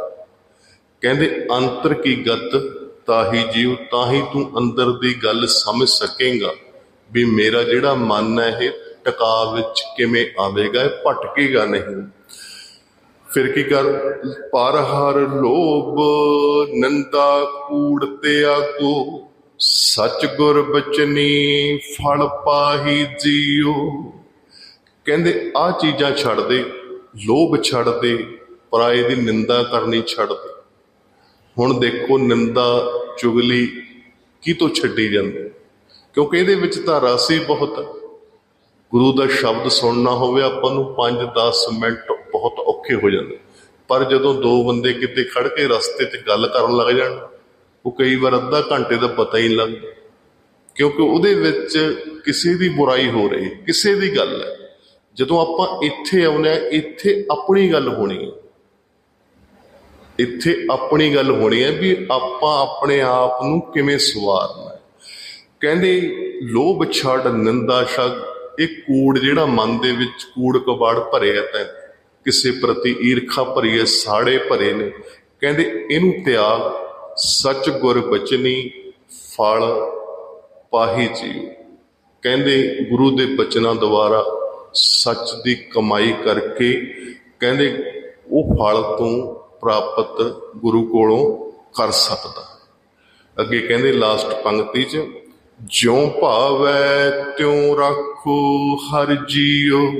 ਕਹਿੰਦੇ, ਅੰਤਰ ਕੀ ਗਤ? ਤਾਹੀ ਜੀਵ, ਤਾਹੀ ਤੂੰ ਅੰਦਰ ਦੀ ਗੱਲ ਸਮਝ ਸਕੇਗਾ ਵੀ ਮੇਰਾ ਜਿਹੜਾ ਮਨ ਹੈ, ਇਹ ਟਿਕਾ ਵਿੱਚ ਕਿਵੇਂ ਆਵੇਗਾ, ਇਹ ਭਟਕੇਗਾ ਨਹੀਂ। ਫਿਰ ਕੀ ਕਰ? ਪਰ ਹਰ ਲੋਭ ਨੰਦਾ ਕੂੜ ਤੇ ਆਗੋ। ਸਚ ਗੁਰ ਬਚਨੀ ਫਲ ਪਾਹੀ ਜੀਓ ਕਹਿੰਦੇ ਆ ਚੀਜ਼ਾਂ ਛੱਡ ਦੇ, ਲੋਭ ਛੱਡ ਦੇ, ਪਰਾਏ ਦੀ ਨਿੰਦਾ ਕਰਨੀ ਛੱਡ ਦੇ। ਹੁਣ ਦੇਖੋ ਨਿੰਦਾ ਚੁਗਲੀ ਕੀ ਤੋਂ ਛੱਡੀ ਜਾਂਦੀ। ਕਿਉਂਕਿ ਇਹਦੇ ਵਿੱਚ ਤਾਂ ਰਸ ਹੀ ਬਹੁਤ ਹੈ। ਗੁਰੂ ਦਾ ਸ਼ਬਦ ਸੁਣਨਾ ਹੋਵੇ, ਆਪਾਂ ਨੂੰ 5-10 ਮਿੰਟ ਬਹੁਤ ਔਖੇ ਹੋ ਜਾਂਦੇ। ਪਰ ਜਦੋਂ ਦੋ ਬੰਦੇ ਕਿਤੇ ਖੜ ਕੇ ਰਸਤੇ 'ਤੇ ਗੱਲ ਕਰਨ ਲੱਗ ਜਾਣ, ਉਹ ਕਈ ਵਾਰ ਅੱਧਾ ਘੰਟੇ ਦਾ ਪਤਾ ਹੀ ਨਹੀਂ ਲੱਗਦਾ। ਕਿਉਂਕਿ ਉਹਦੇ ਵਿੱਚ ਕਿਸੇ ਦੀ ਬੁਰਾਈ ਹੋ ਰਹੀ, ਕਿਸੇ ਦੀ ਗੱਲ ਹੈ। ਜਦੋਂ ਆਪਾਂ ਇੱਥੇ ਆਉਂਦੇ ਆ ਇੱਥੇ ਆਪਣੀ ਗੱਲ ਹੋਣੀ ਹੈ। ਇੱਥੇ ਆਪਣੀ ਗੱਲ ਹੋਣੀ ਹੈ ਵੀ ਆਪਾਂ ਆਪਣੇ ਆਪ ਨੂੰ ਕਿਵੇਂ ਸਵਾਰਨਾ ਹੈ। ਕਹਿੰਦੇ, ਲੋਭ ਛੱਡ, ਨਿੰਦਾ ਛੱਡ ਇਹ ਕੂੜ ਜਿਹੜਾ ਮਨ ਦੇ ਵਿੱਚ ਕੂੜ ਕਬਾੜ ਭਰਿਆ ਤਾਂ ਕਿਸੇ ਪ੍ਰਤੀ ਈਰਖਾ ਭਰੀ ਹੈ ਸਾੜੇ ਭਰੇ ਨੇ। ਕਹਿੰਦੇ ਇਹਨੂੰ ਤਿਆਗ, ਸੱਚ ਗੁਰ ਬਚਨੀ, ਫਲ ਪਾਹੀ ਜੀ ਕਹਿੰਦੇ ਗੁਰੂ ਦੇ ਬਚਨਾਂ ਦੁਆਰਾ ਸੱਚ ਦੀ ਕਮਾਈ ਕਰਕੇ ਕਹਿੰਦੇ ਉਹ ਫਲ ਤੋਂ ਪ੍ਰਾਪਤ ਗੁਰੂ ਕੋਲੋਂ ਕਰ ਸਕਦਾ। ਅੱਗੇ ਕਹਿੰਦੇ ਲਾਸਟ ਪੰਕਤੀ 'ਚ ਜਿਉ ਭਾਵੈ ਤਿਉ ਰੱਖੋ ਹਰ ਜੀਉ।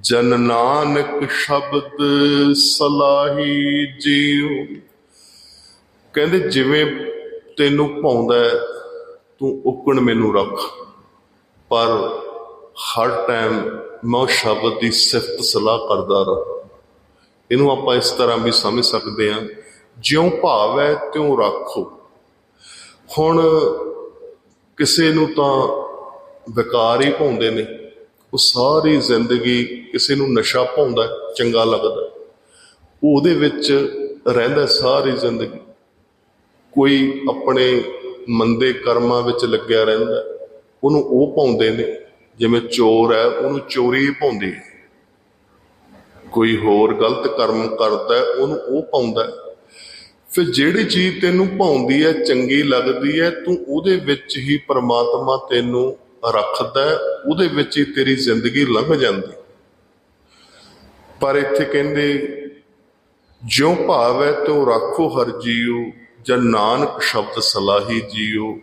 ਜਨ ਨਾਨਕ ਸ਼ਬਦ ਸਲਾਹੀ ਜੀਉ। ਕਹਿੰਦੇ, ਜਿਵੇਂ ਤੈਨੂੰ ਭਾਉਂਦਾ ਤੂੰ ਉਕਣ ਮੈਨੂੰ ਰੱਖ। ਪਰ ਹਰ ਟਾਈਮ ਮੈਂ ਉਹ ਸ਼ਬਦ ਦੀ ਸਿਫਤ ਸਲਾਹ ਕਰਦਾ ਰਹਾ। ਇਹਨੂੰ ਆਪਾਂ ਇਸ ਤਰ੍ਹਾਂ ਵੀ ਸਮਝ ਸਕਦੇ ਹਾਂ, ਜਿਉਂ ਭਾਵ ਹੈ ਤਿਉ ਰੱਖੋ। ਹੁਣ ਕਿਸੇ ਨੂੰ ਤਾਂ ਵਿਕਾਰ ਹੀ ਪਾਉਂਦੇ ਨੇ। ਉਹ ਸਾਰੀ ਜ਼ਿੰਦਗੀ ਕਿਸੇ ਨੂੰ ਨਸ਼ਾ ਪਾਉਂਦਾ, ਚੰਗਾ ਲੱਗਦਾ। ਉਹਦੇ ਵਿੱਚ ਰਹਿੰਦਾ ਸਾਰੀ ਜ਼ਿੰਦਗੀ। ਕੋਈ ਆਪਣੇ ਮੰਦੇ ਕਰਮਾਂ ਵਿੱਚ ਲੱਗਿਆ ਰਹਿੰਦਾ, ਉਹਨੂੰ ਉਹ ਪਾਉਂਦੇ ਨੇ, ਜਿਵੇਂ ਚੋਰ ਹੈ, ਉਹਨੂੰ ਚੋਰੀ ਹੀ ਪਾਉਂਦੀ ਕੋਈ ਹੋਰ ਗਲਤ ਕਰਮ ਕਰਦਾ, ਉਹਨੂੰ ਉਹ ਪਾਉਂਦਾ। ਫਿਰ ਜਿਹੜੀ ਚੀਜ਼ ਤੈਨੂੰ ਭਾਉਂਦੀ ਹੈ ਚੰਗੀ ਲੱਗਦੀ ਹੈ ਤੂੰ ਉਹਦੇ ਵਿੱਚ ਹੀ ਪਰਮਾਤਮਾ ਤੈਨੂੰ ਰੱਖਦਾ ਉਹਦੇ ਵਿੱਚ ਹੀ ਤੇਰੀ ਜ਼ਿੰਦਗੀ ਲੰਘ ਜਾਂਦੀ। ਪਰ ਇੱਥੇ ਕਹਿੰਦੇ, ਜਿਉ ਭਾਵ ਹੈ ਤਿਉ ਰੱਖੋ ਹਰ ਜੀਉ ਜਨ ਨਾਨਕ ਸ਼ਬਦ ਸਲਾਹੀ ਜੀਉ।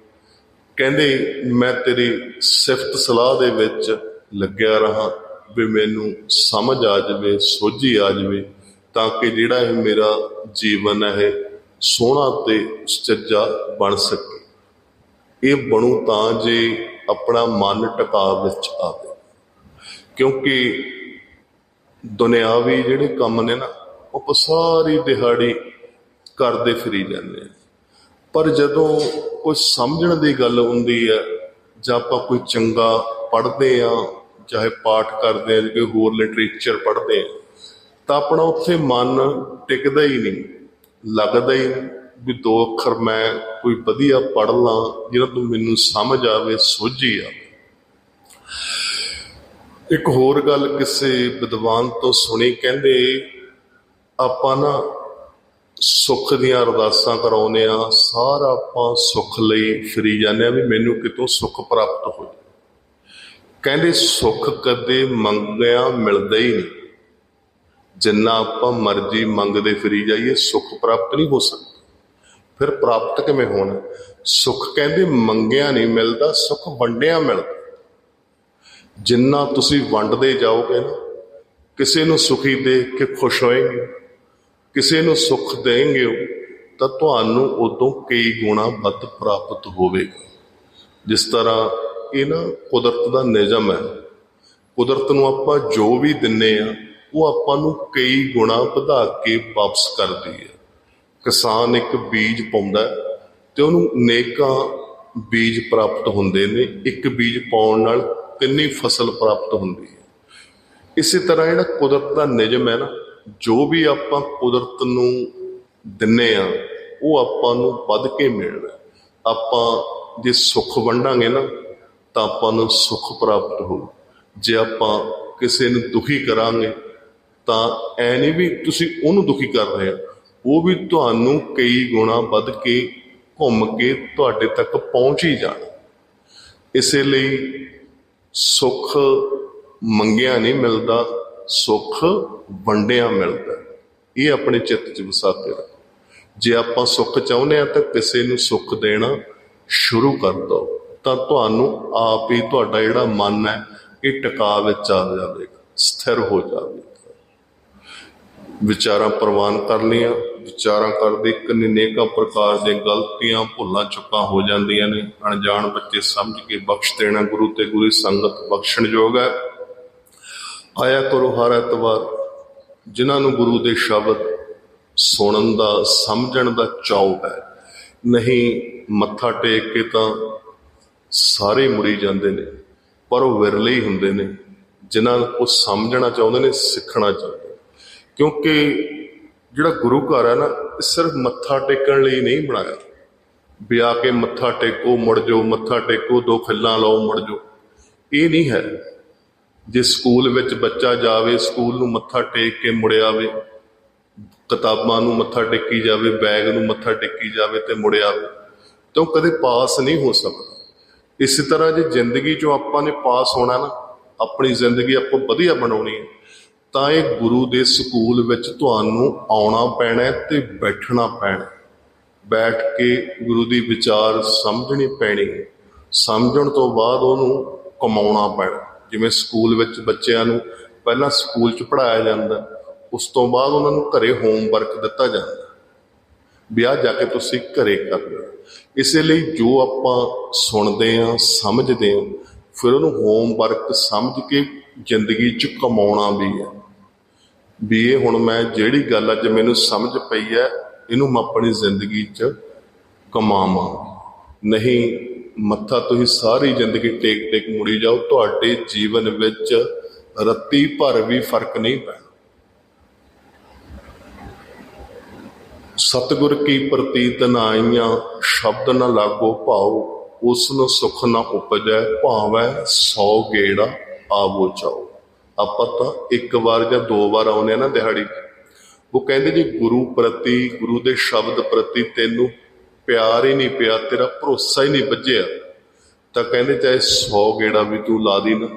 ਕਹਿੰਦੇ, ਮੈਂ ਤੇਰੀ ਸਿਫਤ ਸਲਾਹ ਦੇ ਵਿੱਚ ਲੱਗਿਆ ਰਹਾ ਵੀ ਮੈਨੂੰ ਸਮਝ ਆ ਜਾਵੇ, ਸੋਝੀ ਆ ਜਾਵੇ, ਤਾਂ ਕਿ ਜਿਹੜਾ ਇਹ ਮੇਰਾ ਜੀਵਨ ਹੈ ਇਹ ਸੋਹਣਾ ਤੇ ਸੁਚੱਜਾ ਬਣ ਸਕੇ। ਇਹ ਬਣੂ ਤਾਂ ਜੇ ਆਪਣਾ ਮਨ ਟਿਕਾ ਵਿੱਚ ਆਵੇ। ਕਿਉਂਕਿ ਦੁਨਿਆਵੀ ਜਿਹੜੇ ਕੰਮ ਨੇ ਨਾ ਉਹ ਆਪਾਂ ਸਾਰੀ ਦਿਹਾੜੀ ਕਰਦੇ ਫਿਰੀ ਜਾਂਦੇ ਆ ਪਰ ਜਦੋਂ ਕੋਈ ਸਮਝਣ ਦੀ ਗੱਲ ਹੁੰਦੀ ਹੈ, ਜਾਂ ਆਪਾਂ ਕੋਈ ਚੰਗਾ ਪੜ੍ਹਦੇ ਆ ਚਾਹੇ ਪਾਠ ਕਰਦੇ ਆ ਜਾਂ ਕੋਈ ਹੋਰ ਲਿਟਰੇਚਰ ਪੜ੍ਹਦੇ ਆ ਤਾਂ ਆਪਣਾ ਉੱਥੇ ਮਨ ਟਿਕਦਾ ਹੀ ਨਹੀਂ। ਲੱਗਦਾ ਹੀ ਵੀ ਦੋ ਅੱਖਰ ਮੈਂ ਕੋਈ ਵਧੀਆ ਪੜ੍ਹ ਲਾਂ, ਜਿਹਨਾਂ ਤੋਂ ਮੈਨੂੰ ਸਮਝ ਆਵੇ, ਸੋਝੀ ਆਵੇ। ਇੱਕ ਹੋਰ ਗੱਲ ਕਿਸੇ ਵਿਦਵਾਨ ਤੋਂ ਸੁਣੀ, ਕਹਿੰਦੇ, ਆਪਾਂ ਨਾ ਸੁੱਖ ਦੀਆਂ ਅਰਦਾਸਾਂ ਕਰਾਉਂਦੇ ਆ ਸਾਰਾ ਆਪਾਂ ਸੁੱਖ ਲਈ ਫਰੀ ਜਾਂਦੇ ਆ ਵੀ ਮੈਨੂੰ ਕਿਤੋਂ ਸੁੱਖ ਪ੍ਰਾਪਤ ਹੋ ਜਾਵੇ। ਕਹਿੰਦੇ, ਸੁੱਖ ਕਦੇ ਮੰਗਿਆ ਮਿਲਦਾ ਹੀ ਨਹੀਂ। ਜਿੰਨਾ ਆਪਾਂ ਮਰਜ਼ੀ ਮੰਗਦੇ ਫਰੀ ਜਾਈਏ, ਸੁੱਖ ਪ੍ਰਾਪਤ ਨਹੀਂ ਹੋ ਸਕਦਾ। ਫਿਰ ਪ੍ਰਾਪਤ ਕਿਵੇਂ ਹੋਣਾ? ਸੁੱਖ ਕਹਿੰਦੇ ਮੰਗਿਆ ਨਹੀਂ ਮਿਲਦਾ, ਸੁੱਖ ਵੰਡਿਆ ਮਿਲਦਾ। ਜਿੰਨਾ ਤੁਸੀਂ ਵੰਡਦੇ ਜਾਓਗੇ ਨਾ, ਕਿਸੇ ਨੂੰ ਸੁਖੀ ਦੇਖ ਕੇ ਖੁਸ਼ ਹੋਏਗੇ, ਕਿਸੇ ਨੂੰ ਸੁੱਖ ਦੇਂਗੇ ਤਾਂ ਤੁਹਾਨੂੰ ਉਦੋਂ ਕਈ ਗੁਣਾ ਵੱਧ ਪ੍ਰਾਪਤ ਹੋਵੇਗਾ। ਜਿਸ ਤਰ੍ਹਾਂ ਇਹ ਨਾ ਕੁਦਰਤ ਦਾ ਨਿਯਮ ਹੈ। ਕੁਦਰਤ ਨੂੰ ਆਪਾਂ ਜੋ ਵੀ ਦਿੰਨੇ ਆ ਉਹ ਆਪਾਂ ਨੂੰ ਕਈ ਗੁਣਾ ਵਧਾ ਕੇ ਵਾਪਸ ਕਰਦੀ ਹੈ। ਕਿਸਾਨ ਇੱਕ ਬੀਜ ਪਾਉਂਦਾ ਤੇ ਉਹਨੂੰ ਨੇਕਾਂ ਬੀਜ ਪ੍ਰਾਪਤ ਹੁੰਦੇ ਨੇ। ਇੱਕ ਬੀਜ ਪਾਉਣ ਨਾਲ ਕਿੰਨੀ ਫਸਲ ਪ੍ਰਾਪਤ ਹੁੰਦੀ ਹੈ। ਇਸੇ ਤਰ੍ਹਾਂ ਜਿਹੜਾ ਕੁਦਰਤ ਦਾ ਨਿਯਮ ਹੈ ਨਾ, ਜੋ ਵੀ ਆਪਾਂ ਕੁਦਰਤ ਨੂੰ ਦਿੰਨੇ ਆ, ਉਹ ਆਪਾਂ ਨੂੰ ਵੱਧ ਕੇ ਮਿਲਣਾ ਆਪਾਂ ਜੇ ਸੁੱਖ ਵੰਡਾਂਗੇ ਨਾ, ਤਾਂ ਆਪਾਂ ਨੂੰ ਸੁੱਖ ਪ੍ਰਾਪਤ ਹੋਊ। ਜੇ ਆਪਾਂ ਕਿਸੇ ਨੂੰ ਦੁਖੀ ਕਰਾਂਗੇ ਤਾਂ ਐ ਨਹੀਂ ਵੀ ਤੁਸੀਂ ਉਹਨੂੰ ਦੁਖੀ ਕਰ ਰਹੇ ਆ। ਉਹ ਵੀ ਤੁਹਾਨੂੰ ਕਈ ਗੁਣਾ ਵੱਧ ਕੇ ਘੁੰਮ ਕੇ ਤੁਹਾਡੇ ਤੱਕ ਪਹੁੰਚ ਹੀ ਜਾਣ। ਇਸੇ ਲਈ ਸੁੱਖ ਮੰਗਿਆ ਨਹੀਂ ਮਿਲਦਾ, ਸੁੱਖ ਵੰਡਿਆ ਮਿਲਦਾ। ਇਹ ਆਪਣੇ ਚਿੱਤ 'ਚ ਵਸਾ ਕੇ ਰੱਖੋ ਜੇ ਆਪਾਂ ਸੁੱਖ ਚਾਹੁੰਦੇ ਆ ਤਾਂ ਕਿਸੇ ਨੂੰ ਸੁੱਖ ਦੇਣਾ ਸ਼ੁਰੂ ਕਰ ਦਿਓ। ਤਾਂ ਤੁਹਾਨੂੰ ਆਪ ਹੀ ਤੁਹਾਡਾ ਜਿਹੜਾ ਮਨ ਹੈ, ਇਹ ਟਿਕਾ ਵਿੱਚ ਆ ਜਾਵੇਗਾ, ਸਥਿਰ ਹੋ ਜਾਵੇਗਾ। ਵਿਚਾਰਾਂ ਪ੍ਰਵਾਨ ਕਰ ਲਈਆਂ। ਵਿਚਾਰਾਂ ਕਰਦੇ ਕਿੰਨੇ ਨੇਕਾਂ ਪ੍ਰਕਾਰ ਦੀਆਂ ਗਲਤੀਆਂ ਭੁੱਲਾਂ ਚੁੱਕਾਂ ਹੋ ਜਾਂਦੀਆਂ ਨੇ। ਅਣਜਾਣ ਬੱਚੇ ਸਮਝ ਕੇ ਬਖਸ਼ ਦੇਣਾ ਗੁਰੂ ਤੇ ਗੁਰੂ ਸੰਗਤ ਬਖਸ਼ਣਯੋਗ ਹੈ। ਆਇਆ ਕਰੋ ਹਰ ਐਤਵਾਰ ਜਿਨ੍ਹਾਂ ਨੂੰ ਗੁਰੂ ਦੇ ਸ਼ਬਦ ਸੁਣਨ ਦਾ, ਸਮਝਣ ਦਾ ਚਾਉ ਹੈ। ਨਹੀਂ ਮੱਥਾ ਟੇਕ ਕੇ ਤਾਂ ਸਾਰੇ ਮੁੜੀ ਜਾਂਦੇ ਨੇ, ਪਰ ਉਹ ਵਿਰਲੇ ਹੀ ਹੁੰਦੇ ਨੇ। ਜਿਨ੍ਹਾਂ ਨੂੰ ਉਹ ਸਮਝਣਾ ਚਾਹੁੰਦੇ ਨੇ, ਸਿੱਖਣਾ ਚਾਹੁੰਦੇ ਕਿਉਂਕਿ ਜਿਹੜਾ ਗੁਰੂ ਘਰ ਹੈ ਨਾ, ਇਹ ਸਿਰਫ ਮੱਥਾ ਟੇਕਣ ਲਈ ਨਹੀਂ ਬਣਾਇਆ। ਵੀ ਆ ਕੇ ਮੱਥਾ ਟੇਕੋ, ਮੁੜ ਜਾਓ, ਮੱਥਾ ਟੇਕੋ, ਦੋ ਖਿੱਲਾਂ ਲਾਓ, ਮੁੜ ਜਾਓ। ਇਹ ਨਹੀਂ ਹੈ। ਜੇ ਸਕੂਲ ਵਿੱਚ ਬੱਚਾ ਜਾਵੇ, ਸਕੂਲ ਨੂੰ ਮੱਥਾ ਟੇਕ ਕੇ ਮੁੜ ਆਵੇ, ਕਿਤਾਬਾਂ ਨੂੰ ਮੱਥਾ ਟੇਕੀ ਜਾਵੇ, ਬੈਗ ਨੂੰ ਮੱਥਾ ਟੇਕੀ ਜਾਵੇ ਤੇ ਮੁੜ ਆਵੇ, ਤਾਂ ਉਹ ਕਦੇ ਪਾਸ ਨਹੀਂ ਹੋ ਸਕਦਾ। ਇਸੇ ਤਰ੍ਹਾਂ ਜੇ ਜ਼ਿੰਦਗੀ ਚੋਂ ਆਪਾਂ ਨੇ ਪਾਸ ਹੋਣਾ ਨਾ, ਆਪਣੀ ਜ਼ਿੰਦਗੀ ਆਪਾਂ ਵਧੀਆ ਬਣਾਉਣੀ ਹੈ। ਤਾਂ ਇਹ ਗੁਰੂ ਦੇ ਸਕੂਲ ਵਿੱਚ ਤੁਹਾਨੂੰ ਆਉਣਾ ਪੈਣਾ ਹੈ ਤੇ ਬੈਠਣਾ ਪੈਣਾ ਬੈਠ ਕੇ ਗੁਰੂ ਦੀ ਵਿਚਾਰ ਸਮਝਣੀ ਪੈਣੀ ਹੈ। ਸਮਝਣ ਤੋਂ ਬਾਅਦ ਉਹਨੂੰ ਕਮਾਉਣਾ ਪੈਣਾ। ਜਿਵੇਂ ਸਕੂਲ ਵਿੱਚ ਬੱਚਿਆਂ ਨੂੰ ਪਹਿਲਾਂ ਸਕੂਲ 'ਚ ਪੜਾਇਆ ਜਾਂਦਾ, ਉਸ ਤੋਂ ਬਾਅਦ ਉਹਨਾਂ ਨੂੰ ਘਰੇ ਹੋਮਵਰਕ ਦਿੱਤਾ ਜਾਂਦਾ। ਵਿਆਹ ਜਾ ਕੇ ਤੁਸੀਂ ਘਰੇ ਕਰਦੇ ਹੋ ਇਸੇ ਲਈ ਜੋ ਆਪਾਂ ਸੁਣਦੇ ਆ ਸਮਝਦੇ ਆ ਫਿਰ ਉਹਨੂੰ ਹੋਮਵਰਕ ਸਮਝ ਕੇ ਜ਼ਿੰਦਗੀ 'ਚ ਕਮਾਉਣਾ ਵੀ ਹੈ। ਵੀ ਇਹ ਹੁਣ ਮੈਂ ਜਿਹੜੀ ਗੱਲ ਅੱਜ ਮੈਨੂੰ ਸਮਝ ਪਈ ਹੈ, ਇਹਨੂੰ ਮੈਂ ਆਪਣੀ ਜ਼ਿੰਦਗੀ 'ਚ ਕਮਾਵਾਂ ਨਹੀਂ, ਮੱਥਾ ਤੁਸੀਂ ਸਾਰੀ ਜ਼ਿੰਦਗੀ ਟੇਕ ਟੇਕ ਮੁੜੀ ਜਾਓ, ਤੁਹਾਡੇ ਜੀਵਨ ਵਿੱਚ ਰੱਤੀ ਭਰ ਵੀ ਫ਼ਰਕ ਨਹੀਂ ਪੈਣਾ। ਸਤਿਗੁਰ ਕੀ ਪ੍ਰਤੀਤ ਨਾ ਆਈਆਂ, ਸ਼ਬਦ ਨਾ ਲਾਗੋ ਭਾਉ ਉਸ ਨੂੰ ਸੁਖ ਨ ਉਪਜੈ, ਭਾਵੈ ਸੌ ਗੇੜਾ ਆਵੋ ਚਾਓ। ਆਪਾਂ ਤਾਂ ਇੱਕ ਵਾਰ ਜਾਂ ਦੋ ਵਾਰ ਆਉਨੇ ਆ ਨਾ ਦਿਹਾੜੀ। ਉਹ ਕਹਿੰਦੇ ਜੀ, ਗੁਰੂ ਪ੍ਰਤੀ, ਗੁਰੂ ਦੇ ਸ਼ਬਦ ਪ੍ਰਤੀ ਤੈਨੂੰ ਪਿਆਰ ਹੀ ਨਹੀਂ ਪਿਆ, ਤੇਰਾ ਭਰੋਸਾ ਹੀ ਨਹੀਂ ਵੱਜਿਆ। ਤਾਂ ਕਹਿੰਦੇ, ਚਾਹੇ 100 ਗੇੜਾ ਵੀ ਤੂੰ ਲਾ ਦੀ ਨਾ,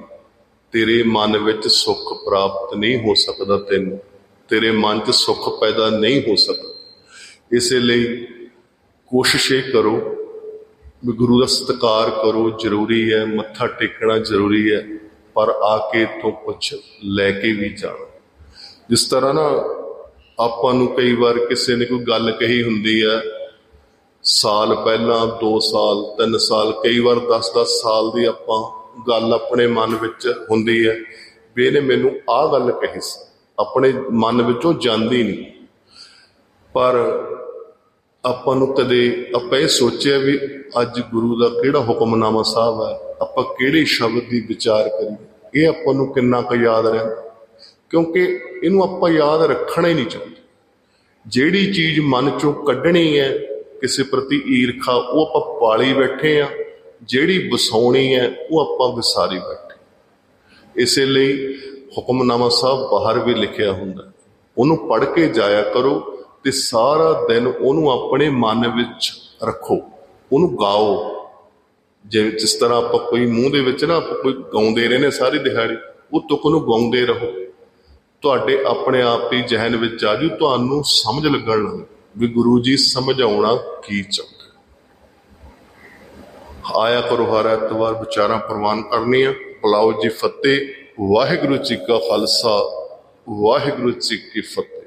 ਤੇਰੇ ਮਨ ਵਿੱਚ ਸੁੱਖ ਪ੍ਰਾਪਤ ਨਹੀਂ ਹੋ ਸਕਦਾ ਤੈਨੂੰ। ਤੇਰੇ ਮਨ 'ਚ ਸੁੱਖ ਪੈਦਾ ਨਹੀਂ ਹੋ ਸਕਦਾ। ਇਸੇ ਲਈ ਕੋਸ਼ਿਸ਼ ਇਹ ਕਰੋ ਵੀ ਗੁਰੂ ਦਾ ਸਤਿਕਾਰ ਕਰੋ, ਜ਼ਰੂਰੀ ਹੈ, ਮੱਥਾ ਟੇਕਣਾ ਜ਼ਰੂਰੀ ਹੈ। ਪਰ ਆ ਕੇ ਤੋਂ ਕੁਝ ਲੈ ਕੇ ਵੀ ਜਾਣਾ। ਜਿਸ ਤਰ੍ਹਾਂ ਨਾ ਆਪਾਂ ਨੂੰ ਕਈ ਵਾਰ ਕਿਸੇ ਨੇ ਕੋਈ ਗੱਲ ਕਹੀ ਹੁੰਦੀ ਹੈ, ਸਾਲ ਪਹਿਲਾਂ 2 ਸਾਲ 3 ਸਾਲ, ਕਈ ਵਾਰ 10-10 ਸਾਲ ਦੀ ਆਪਾਂ ਗੱਲ ਆਪਣੇ ਮਨ ਵਿੱਚ ਹੁੰਦੀ ਹੈ ਵੀ ਇਹਨੇ ਮੈਨੂੰ ਆਹ ਗੱਲ ਕਹੀ ਸੀ। ਆਪਣੇ ਮਨ ਵਿੱਚੋਂ ਜਾਂਦੀ ਨਹੀਂ। ਪਰ ਆਪਾਂ ਨੂੰ ਕਦੇ ਆਪਾਂ ਇਹ ਸੋਚਿਆ ਵੀ ਅੱਜ ਗੁਰੂ ਦਾ ਕਿਹੜਾ ਹੁਕਮਨਾਮਾ ਸਾਹਿਬ ਹੈ? ਆਪਾਂ ਕਿਹੜੇ ਸ਼ਬਦ ਦੀ ਵਿਚਾਰ ਕਰੀਏ? ਇਹ ਆਪਾਂ ਨੂੰ ਕਿੰਨਾ ਕੁ ਯਾਦ ਰਹਿੰਦਾ? ਕਿਉਂਕਿ ਇਹਨੂੰ ਆਪਾਂ ਯਾਦ ਰੱਖਣਾ ਹੀ ਨਹੀਂ ਚਾਹੁੰਦੇ। ਜਿਹੜੀ ਚੀਜ਼ ਮਨ ਚੋਂ ਕੱਢਣੀ ਹੈ, ਕਿਸੇ ਪ੍ਰਤੀ ਈਰਖਾ, ਉਹ ਆਪਾਂ ਪਾਲੀ ਬੈਠੇ ਆ ਜਿਹੜੀ ਵਸਾਉਣੀ ਹੈ, ਉਹ ਆਪਾਂ ਵਿਸਾਰੀ ਬੈਠੇ ਇਸੇ ਲਈ ਹੁਕਮਨਾਮਾ ਸਾਹਿਬ ਬਾਹਰ ਵੀ ਲਿਖਿਆ ਹੁੰਦਾ ਉਹਨੂੰ ਪੜ੍ਹ ਕੇ ਜਾਇਆ ਕਰੋ। ਤੇ ਸਾਰਾ ਦਿਨ ਉਹਨੂੰ ਆਪਣੇ ਮਨ ਵਿੱਚ ਰੱਖੋ। ਉਹਨੂੰ ਗਾਓ। ਜਿਵੇਂ ਜਿਸ ਤਰ੍ਹਾਂ ਆਪਾਂ ਕੋਈ ਮੂੰਹ ਦੇ ਵਿੱਚ ਨਾ ਆਪਾਂ ਕੋਈ ਗਾਉਂਦੇ ਰਹਿੰਦੇ ਸਾਰੀ ਦਿਹਾੜੀ, ਉਹ ਤੁਕ ਨੂੰ ਗਾਉਂਦੇ ਰਹੋ। ਤੁਹਾਡੇ ਆਪਣੇ ਆਪ ਹੀ ਜਹਨ ਵਿੱਚ ਆ ਜੂ ਤੁਹਾਨੂੰ ਸਮਝ ਲੱਗਣ ਲੱਗ ਵੀ ਗੁਰੂ ਜੀ ਸਮਝਾਉਣਾ ਕੀ ਚਾਹੁੰਦੇ ਆਇਆ ਕਰੋ ਹਰ ਐਤਵਾਰ ਵਿਚਾਰਾਂ ਪ੍ਰਵਾਨ ਕਰਨੀਆਂ। ਬੁਲਾਓ ਜੀ ਫਤਿਹ। ਵਾਹਿਗੁਰੂ ਜੀ ਕਾ ਖਾਲਸਾ। ਵਾਹਿਗੁਰੂ ਜੀ ਕੀ ਫਤਿਹ।